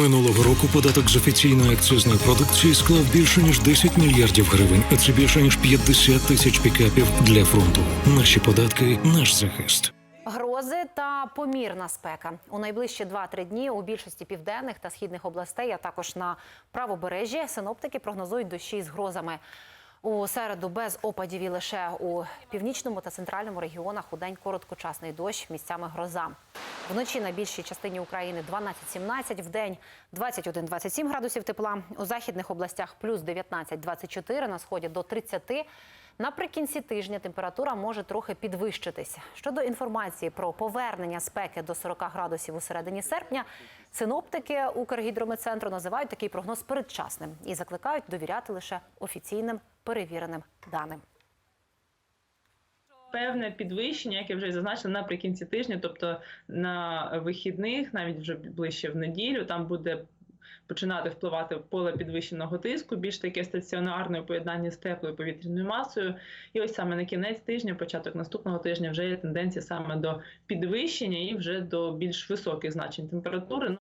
Минулого року податок з офіційної акцизної продукції склав більше ніж 10 мільярдів гривень, а це більше ніж 50 тисяч пікапів для фронту. Наші податки, наш захист. Грози та помірна спека у найближчі 2-3 дні у більшості південних та східних областей, а також на правобережжі, синоптики прогнозують дощі з грозами. У середу без опадів і лише у північному та центральному регіонах у день короткочасний дощ, місцями гроза. Вночі на більшій частині України 12-17, в день 21-27 градусів тепла. У західних областях плюс 19-24, на сході до 30. Наприкінці тижня температура може трохи підвищитися. Щодо інформації про повернення спеки до 40 градусів у середині серпня, синоптики Укргідрометцентру називають такий прогноз передчасним і закликають довіряти лише офіційним перевіреним даним. Певне підвищення, як я вже зазначила, наприкінці тижня, тобто на вихідних, навіть вже ближче в неділю, там буде починати впливати поле підвищеного тиску, більш таке стаціонарне у поєднанні з теплою повітряною масою. І ось саме на кінець тижня, початок наступного тижня, вже є тенденція саме до підвищення і вже до більш високих значень температури.